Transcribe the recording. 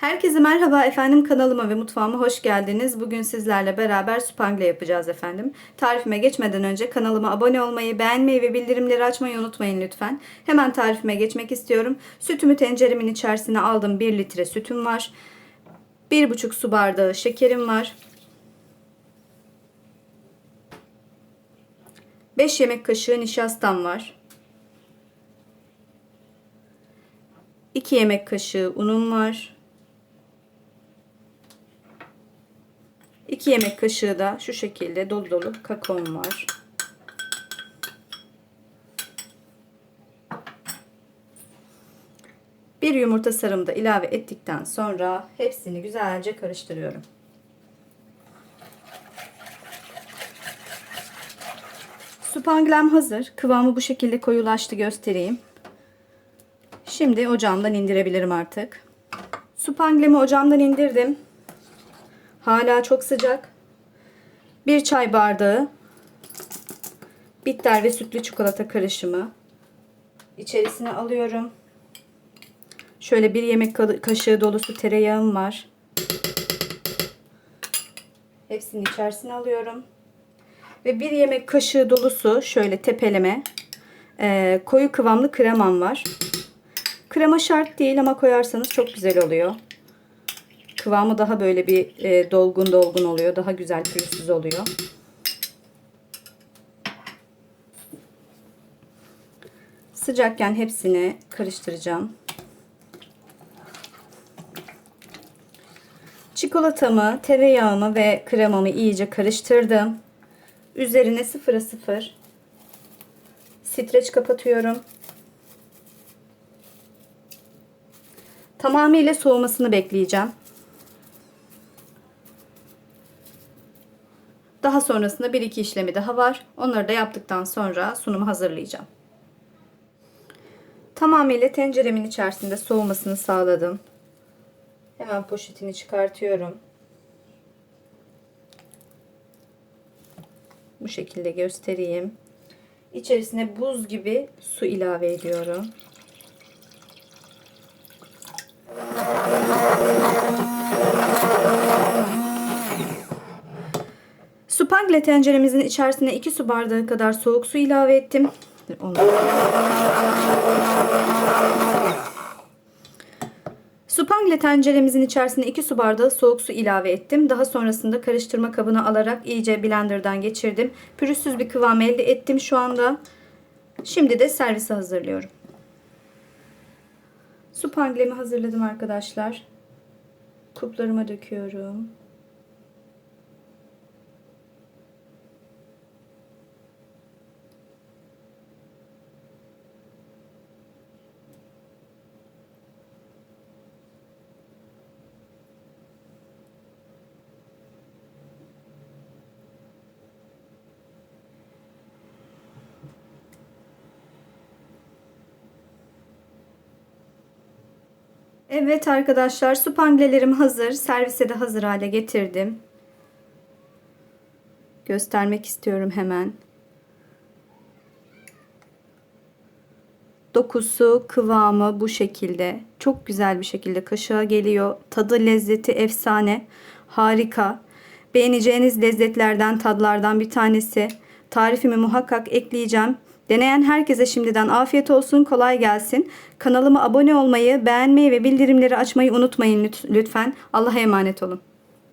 Herkese merhaba efendim kanalıma ve mutfağıma hoş geldiniz. Bugün sizlerle beraber supangle yapacağız efendim. Tarifime geçmeden önce kanalıma abone olmayı, beğenmeyi ve bildirimleri açmayı unutmayın lütfen. Hemen tarifime geçmek istiyorum. Sütümü tenceremin içerisine aldım. 1 litre sütüm var. 1,5 su bardağı şekerim var. 5 yemek kaşığı nişastam var. 2 yemek kaşığı unum var. 2 yemek kaşığı da şu şekilde dolu dolu kakaom var. Bir yumurta sarımı da ilave ettikten sonra hepsini güzelce karıştırıyorum. Supanglem hazır. Kıvamı bu şekilde koyulaştı göstereyim. Şimdi ocağımdan indirebilirim artık. Supanglemi ocağımdan indirdim. Hala çok sıcak. Bir çay bardağı bitter ve sütlü çikolata karışımı içerisine alıyorum. Şöyle bir yemek kaşığı dolusu tereyağım var. Hepsini içerisine alıyorum. Ve bir yemek kaşığı dolusu şöyle tepeleme e, koyu kıvamlı kremam var. Krema şart değil ama koyarsanız çok güzel oluyor. Kıvamı daha böyle bir e, dolgun dolgun oluyor. Daha güzel pürüzsüz oluyor. Sıcakken hepsini karıştıracağım. Çikolatamı, tereyağımı ve kremamı iyice karıştırdım. Üzerine sıfıra sıfır streç kapatıyorum. Tamamıyla soğumasını bekleyeceğim. Daha sonrasında bir iki işlemi daha var. Onları da yaptıktan sonra sunumu hazırlayacağım. Tamamıyla tenceremin içerisinde soğumasını sağladım. Hemen poşetini çıkartıyorum. Bu şekilde göstereyim. İçerisine buz gibi su ilave ediyorum. Supangle tenceremizin içerisine 2 su bardağı kadar soğuk su ilave ettim. Onu. Supangle tenceremizin içerisine 2 su bardağı soğuk su ilave ettim. Daha sonrasında karıştırma kabına alarak iyice blenderdan geçirdim. Pürüzsüz bir kıvam elde ettim şu anda. Şimdi de servise hazırlıyorum. Supanglemi hazırladım arkadaşlar. Kuplarıma döküyorum. Evet arkadaşlar supanglelerim hazır. Servise de hazır hale getirdim. Göstermek istiyorum hemen. Dokusu, kıvamı bu şekilde. Çok güzel bir şekilde kaşığa geliyor. Tadı, lezzeti efsane. Harika. Beğeneceğiniz lezzetlerden, tadlardan bir tanesi. Tarifimi muhakkak ekleyeceğim. Deneyen herkese şimdiden afiyet olsun, kolay gelsin. Kanalıma abone olmayı, beğenmeyi ve bildirimleri açmayı unutmayın lütfen. Allah'a emanet olun.